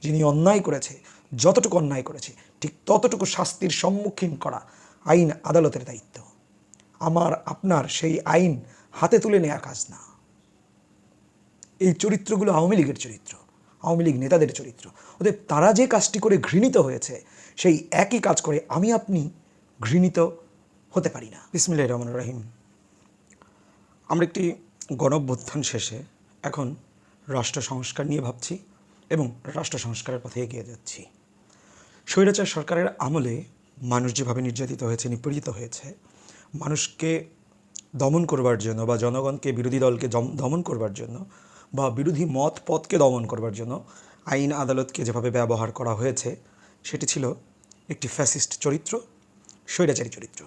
যিনি অন্যায় করেছে, যতটুকু অন্যায় করেছে, ঠিক ততটুকু শাস্তির সম্মুখীন করা আইন আদালতের দায়িত্ব। আমার, আপনার সেই আইন হাতে তুলে নেওয়া কাজ না। এই চরিত্রগুলো আওয়ামী লীগের চরিত্র, আওয়ামী লীগ নেতাদের চরিত্র। ওদের তারা যে কাজটি করে ঘৃণিত হয়েছে, সেই একই কাজ করে আমি, আপনি ঘৃণিত হতে পারি না। বিসমিল্লাহ রহমান রাহিম। আমরা একটি গণঅভ্যুত্থান শেষে এখন রাষ্ট্র সংস্কার নিয়ে ভাবছি। এবং রাষ্ট্র সংস্কারের পথে এগিয়ে যাচ্ছি। স্বৈরাচার সরকারের আমলে মানুষ যেভাবে নির্যাতিত হয়েছে, নিপীড়িত হয়েছে, মানুষকে দমন করবার জন্য বা জনগণকে বিরোধী দলকে দমন করবার জন্য বা বিরোধী মত পথকে দমন করবার জন্য আইন আদালতকে যেভাবে ব্যবহার করা হয়েছে, সেটি ছিল একটি ফ্যাসিস্ট চরিত্র, স্বৈরাচারী চরিত্র।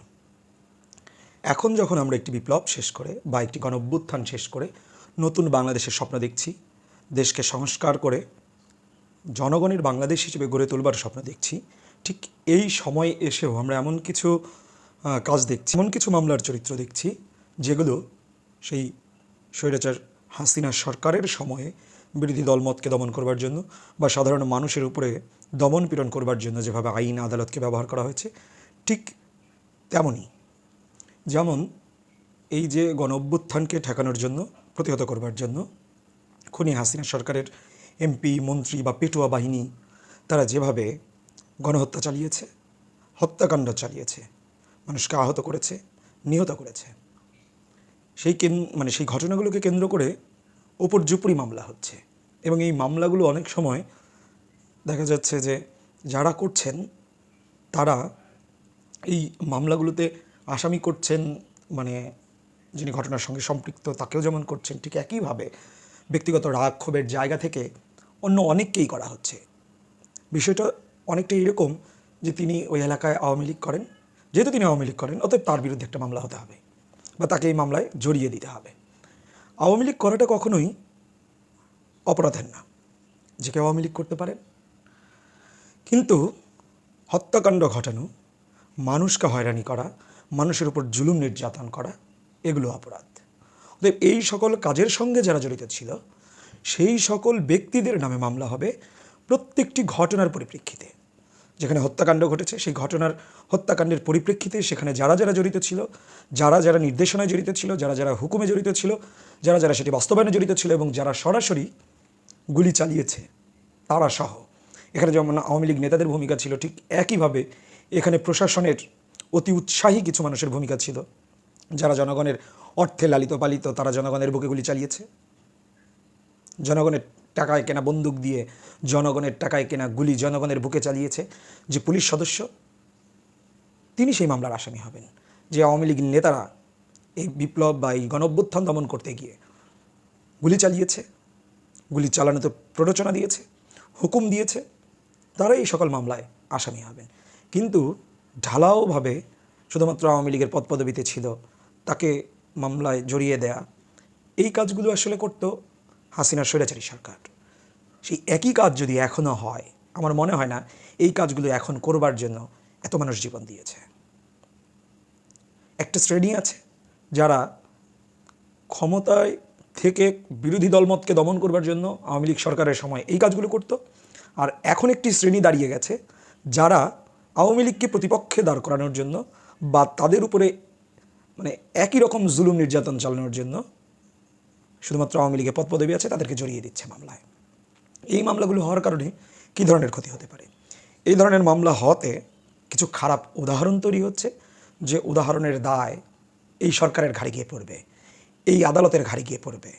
এখন যখন আমরা একটি বিপ্লব শেষ করে বা একটি গণঅভ্যুত্থান শেষ করে নতুন বাংলাদেশের স্বপ্ন দেখছি, দেশকে সংস্কার করে জনগণের বাংলাদেশ হিসেবে গড়ে তোলবার স্বপ্ন দেখছি। ঠিক এই সময়ে এসেও আমরা এমন কিছু কাজ দেখছি, এমন কিছু মামলার চরিত্র দেখছি, যেগুলো সেই স্বৈরাচার হাসিনা সরকারের সময়ে বিরোধী দলমতকে দমন করবার জন্য বা সাধারণ মানুষের উপরে দমন পীড়ন করবার জন্য যেভাবে আইন আদালতকে ব্যবহার করা হয়েছে, ঠিক তেমনই। যেমন এই যে গণ অভ্যুত্থানকে ঠেকানোর জন্য, প্রতিহত করবার জন্য খুনি হাসিনা সরকারের এমপি, মন্ত্রী বা পেটুয়া বাহিনী, তারা যেভাবে গণহত্যা চালিয়েছে, হত্যাকাণ্ড চালিয়েছে, মানুষকে আহত করেছে, নিহত করেছে, সেই মানে সেই ঘটনাগুলোকে কেন্দ্র করে ওপর জুপুরি মামলা হচ্ছে। এবং এই মামলাগুলো অনেক সময় দেখা যাচ্ছে যে যারা করছেন, তারা এই মামলাগুলোতে আসামি করছেন মানে যিনি ঘটনার সঙ্গে সম্পৃক্ত, তাকেও যেমন করছেন, ঠিক একইভাবে ব্যক্তিগত রাগ, ক্ষোভের জায়গা থেকে অন্য অনেককেই করা হচ্ছে। বিষয়টা অনেকটা এরকম যে তিনি ওই এলাকায় আওয়ামী লীগ করেন। যেহেতু তিনি আওয়ামী লীগ করেন, অতএব তার বিরুদ্ধে একটা মামলা হতে হবে বা তাকে এই মামলায় জড়িয়ে দিতে হবে। আওয়ামী লীগ করাটা কখনোই অপরাধের না। যে কেউ আওয়ামী লীগ করতে পারেন কিন্তু হত্যাকাণ্ড ঘটানো, মানুষকে হয়রানি করা, মানুষের উপর জুলুম নির্যাতন করা, এগুলো অপরাধ। অতএব এই সকল কাজের সঙ্গে যারা জড়িত ছিল সেই সকল ব্যক্তিদের নামে মামলা হবে প্রত্যেকটি ঘটনার পরিপ্রেক্ষিতে। যেখানে হত্যাকাণ্ড ঘটেছে, সেই ঘটনার হত্যাকাণ্ডের পরিপ্রেক্ষিতে সেখানে যারা যারা জড়িত ছিল, যারা যারা নির্দেশনায় জড়িত ছিল, যারা যারা হুকুমে জড়িত ছিল, যারা যারা সেটি বাস্তবায়নে জড়িত ছিল এবং যারা সরাসরি গুলি চালিয়েছে, তারা সহ। এখানে যেমন আওয়ামী লীগ নেতাদের ভূমিকা ছিল, ঠিক একইভাবে এখানে প্রশাসনের অতি উৎসাহী কিছু মানুষের ভূমিকা ছিল। যারা জনগণের অর্থে লালিত পালিত, তারা জনগণের বুকে গুলি চালিয়েছে। জনগণের টাকায় কেনা বন্দুক দিয়ে জনগণের টাকায় কেনা গুলি জনগণের বুকে চালিয়েছে যে পুলিশ সদস্য, তিনি সেই মামলার আসামি হবেন। যে আওয়ামী লীগ নেতারা এই বিপ্লব বা এই গণঅভ্যুত্থান দমন করতে গিয়ে গুলি চালিয়েছে, গুলি চালানোতে প্ররোচনা দিয়েছে, হুকুম দিয়েছে তারা এই সকল মামলায় আসামি হবেন। কিন্তু ঢালাওভাবে শুধুমাত্র আওয়ামী লীগের পদপদবিতে ছিল, তাকে মামলায় জড়িয়ে দেয়া, এই কাজগুলো আসলে করতো হাসিনার স্বৈরাচারী সরকার। সেই একই কাজ যদি এখনও হয়, আমার মনে হয় না এই কাজগুলো এখন করবার জন্য এত মানুষ জীবন দিয়েছে। একটা শ্রেণি আছে যারা ক্ষমতায় থেকে বিরোধী দলমতকে দমন করবার জন্য আওয়ামী লীগ সরকারের সময় এই কাজগুলো করতো। আর এখন একটি শ্রেণি দাঁড়িয়ে গেছে যারা আওয়ামী লীগকে প্রতিপক্ষে দাঁড় করানোর জন্য বা তাদের উপরে মানে একই রকম জুলুম নির্যাতন চালানোর জন্য শুধুমাত্র আওয়ামী লীগের পদ পদবী আছে, তাদেরকে জড়িয়ে দিচ্ছে মামলায়। এই মামলাগুলো হওয়ার কারণে কী ধরনের ক্ষতি হতে পারে? এই ধরনের মামলা হতে কিছু খারাপ উদাহরণ তৈরি হচ্ছে, যে উদাহরণের দায় এই সরকারের ঘাড়ে গিয়ে পড়বে, এই আদালতের ঘাড়ে গিয়ে পড়বে,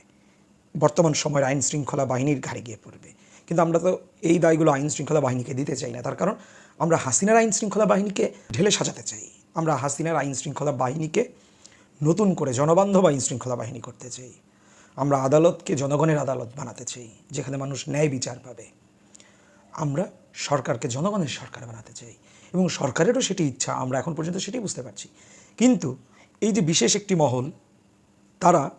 বর্তমান সময়ের আইন শৃঙ্খলা বাহিনীর ঘাড়ে গিয়ে পড়বে। কিন্তু আমরা তো এই দায়গুলো আইন শৃঙ্খলা বাহিনীকে দিতে চাই না, তার কারণ আমরা হাসিনার আইন শৃঙ্খলা বাহিনীকে ঢেলে সাজাতে চাই। আমরা হাসিনার আইন শৃঙ্খলা বাহিনীকে নতুন করে জনবান্ধব আইন শৃঙ্খলা বাহিনী করতে চাই। আমরা আদালতকে জনগণের আদালত বানাতে চাই, যেখানে মানুষ ন্যায় বিচার পাবে। আমরা সরকারকে জনগণের সরকার বানাতে চাই এবং সরকারেরও সেটি ইচ্ছা, আমরা এখন পর্যন্ত সেটি বুঝতে পারছি। কিন্তু এই যে বিশেষ একটি মহল, তারা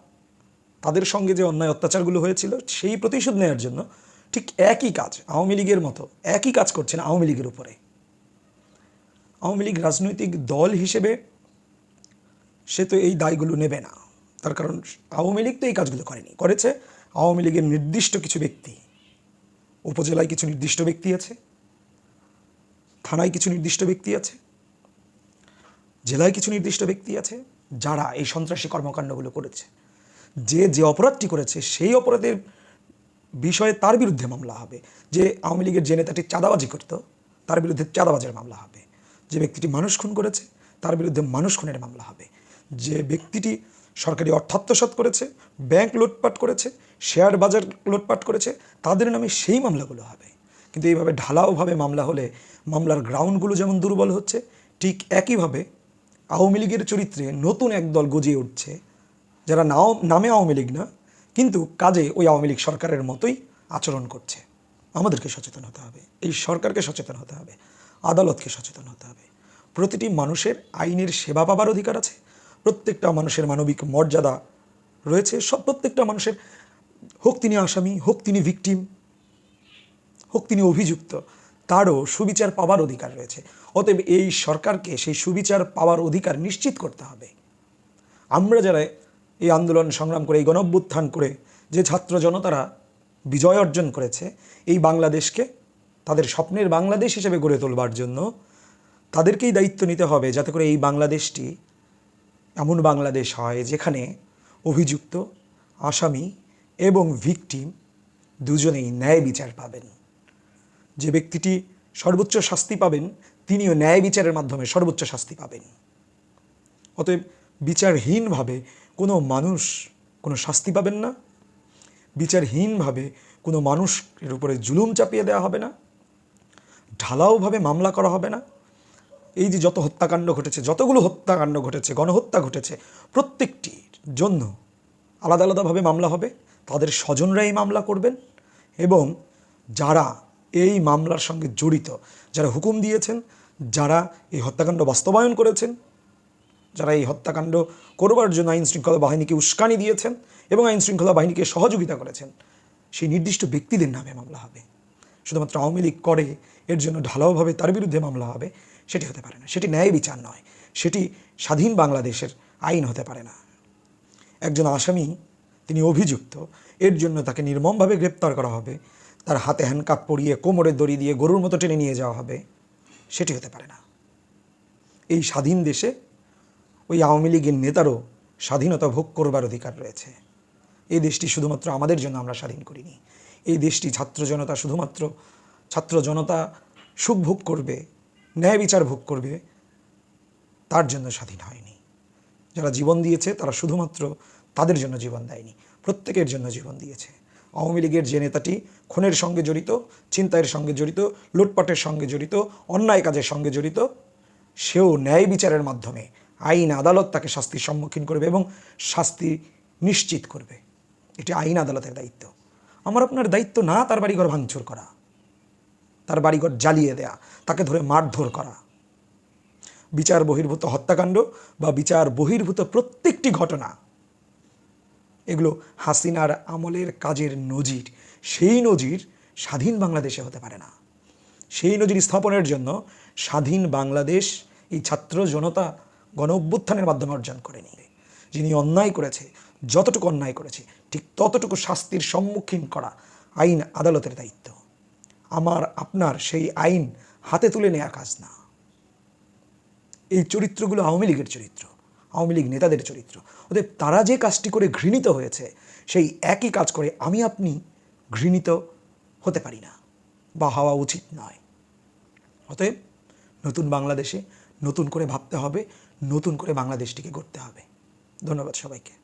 তাদের সঙ্গে যে অন্যায় অত্যাচারগুলো হয়েছিল, সেই প্রতিশোধ নেওয়ার জন্য ঠিক একই কাজ, আওয়ামী লীগের মতো একই কাজ করছেন আওয়ামী লীগের উপরে। আওয়ামী লীগ রাজনৈতিক দল হিসেবে সে তো এই দায়গুলো নেবে না। তার কারণ আওয়ামী লীগ তো এই কাজগুলো করেনি, করেছে। আওয়ামী লীগের নির্দিষ্ট কিছু ব্যক্তি, উপজেলায় কিছু নির্দিষ্ট ব্যক্তি আছে, থানায় কিছু নির্দিষ্ট ব্যক্তি আছে, জেলায় কিছু নির্দিষ্ট ব্যক্তি আছে, যারা এই সন্ত্রাসী কর্মকাণ্ডগুলো করেছে। যে যে অপরাধটি করেছে, সেই অপরাধের বিষয়ে তার বিরুদ্ধে মামলা হবে। যে আওয়ামী লীগের যে নেতাটি চাঁদাবাজি করত, তার বিরুদ্ধে চাঁদাবাজের মামলা হবে। যে ব্যক্তিটি মানুষ খুন করেছে, তার বিরুদ্ধে মানুষ খুনের মামলা হবে। যে ব্যক্তিটি সরকারি অর্থাত্মসাৎ করেছে ব্যাংক লুটপাট করেছে শেয়ার বাজার লুটপাট করেছে, তাদের নামে সেই মামলাগুলো হবে। কিন্তু এইভাবে ঢালাওভাবে মামলা হলে মামলার গ্রাউন্ডগুলো যেমন দুর্বল হচ্ছে, ঠিক একইভাবে আওয়ামী লীগের চরিত্রে নতুন এক দল গজিয়ে উঠছে, যারা নাও, নামে আওয়ামী লীগ না, কিন্তু কাজে ওই আওয়ামী লীগ সরকারের মতোই আচরণ করছে। আমাদেরকে সচেতন হতে হবে, এই সরকারকে সচেতন হতে হবে, আদালতকে সচেতন হতে হবে। প্রতিটি মানুষের আইনের সেবা পাবার অধিকার আছে প্রত্যেকটা মানুষের মানবিক মর্যাদা রয়েছে। সব প্রত্যেকটা মানুষের হোক তিনি আসামি, হোক তিনি ভিকটিম হোক তিনি অভিযুক্ত, তারও সুবিচার পাওয়ার অধিকার রয়েছে। অতএব এই সরকারকে সেই সুবিচার পাওয়ার অধিকার নিশ্চিত করতে হবে। আমরা যারা এই আন্দোলন সংগ্রাম করে, এই গণভ্যুত্থান করে, যে ছাত্র জনতারা বিজয় অর্জন করেছে, এই বাংলাদেশকে, তাদের স্বপ্নের বাংলাদেশ হিসেবে গড়ে তোলবার জন্য তাদেরকেই দায়িত্ব নিতে হবে যাতে করে এই বাংলাদেশটি এমন বাংলাদেশ হয় যেখানে অভিযুক্ত, আসামি এবং ভিকটিম দুজনেই ন্যায় বিচার পাবেন। যে ব্যক্তিটি সর্বোচ্চ শাস্তি পাবেন, তিনিও ন্যায় বিচারের মাধ্যমে সর্বোচ্চ শাস্তি পাবেন। অতএব বিচারহীনভাবে কোনো মানুষ কোনো শাস্তি পাবেন না। বিচারহীনভাবে কোনো মানুষের উপরে জুলুম চাপিয়ে দেওয়া হবে না। ঢালাওভাবে মামলা করা হবে না। এই যে যত হত্যাকাণ্ড ঘটেছে, যতগুলো হত্যাকাণ্ড ঘটেছে, গণহত্যা ঘটেছে, প্রত্যেকটির জন্য আলাদা আলাদাভাবে মামলা হবে। তাদের স্বজনরা এই মামলা করবেন এবং যারা এই মামলার সঙ্গে জড়িত, যারা হুকুম দিয়েছেন, যারা এই হত্যাকাণ্ড বাস্তবায়ন করেছেন, যারা এই হত্যাকাণ্ড করবার জন্য আইন শৃঙ্খলা বাহিনীকে উস্কানি দিয়েছেন এবং আইন শৃঙ্খলা বাহিনীকে সহযোগিতা করেছেন, সেই নির্দিষ্ট ব্যক্তিদের নামে মামলা হবে। শুধুমাত্র আওয়ামী লীগ করে, এর জন্য ঢালাওভাবে তার বিরুদ্ধে মামলা হবে। সেটি হতে পারে না। সেটি ন্যায় বিচার নয়। সেটি স্বাধীন বাংলাদেশের আইন হতে পারে না। একজন আসামি, তিনি অভিযুক্ত। এর জন্য তাকে নির্মমভাবে গ্রেপ্তার করা হবে। তার হাতে হ্যান্ডকাপ পরিয়ে কোমরে দড়ি দিয়ে গরুর মতো টেনে নিয়ে যাওয়া হবে। সেটি হতে পারে না। এই স্বাধীন দেশে ওই আওয়ামী লীগের নেতারও স্বাধীনতা ভোগ করবার অধিকার রয়েছে। এই দেশটি শুধুমাত্র আমাদের জন্য আমরা স্বাধীন করিনি। এই দেশটি ছাত্র জনতা শুধুমাত্র ছাত্র জনতা সুখ ভোগ করবে ন্যায় বিচার ভোগ করবে, তার জন্য স্বাধীন হয়নি। যারা জীবন দিয়েছে, তারা শুধুমাত্র তাদের জন্য জীবন দেয়নি, প্রত্যেকের জন্য জীবন দিয়েছে। আওয়ামী লীগের যে নেতাটি খুনের সঙ্গে জড়িত, ছিনতাইয়ের সঙ্গে জড়িত, লুটপাটের সঙ্গে জড়িত, অন্যায় কাজের সঙ্গে জড়িত, সেও ন্যায় বিচারের মাধ্যমে আইন আদালত তাকে শাস্তির সম্মুখীন করবে এবং শাস্তি নিশ্চিত করবে। এটি আইন আদালতের দায়িত্ব। আমার আপনার দায়িত্ব না তার বাড়িঘর ভাঙচুর করা। তার বাড়িঘর জ্বালিয়ে দেয়া, তাকে ধরে মারধর করা। বিচার বহির্ভূত হত্যাকাণ্ড বা বিচার বহির্ভূত প্রত্যেকটি ঘটনা। এগুলো হাসিনার আমলের কাজের নজির। সেই নজির স্বাধীন বাংলাদেশে হতে পারে না। সেই নজির স্থাপনের জন্য স্বাধীন বাংলাদেশ এই ছাত্র জনতা গণ অভ্যুত্থানের মাধ্যমে অর্জন করেনি। যিনি অন্যায় করেছে, যতটুকু অন্যায় করেছে, ঠিক ততটুকু শাস্তির সম্মুখীন করা আইন আদালতের দায়িত্ব। আমার, আপনার সেই আইন হাতে তুলে নেওয়া কাজ না। এই চরিত্রগুলো আওয়ামী লীগের চরিত্র, আওয়ামী লীগ নেতাদের চরিত্র। অতএব তারা যে কাজটি করে ঘৃণিত হয়েছে, সেই একই কাজ করে আমি, আপনি ঘৃণিত হতে পারি না বা হওয়া উচিত নয়। অতএব নতুন বাংলাদেশে নতুন করে ভাবতে হবে, নতুন করে বাংলাদেশটিকে গড়তে হবে। ধন্যবাদ সবাইকে।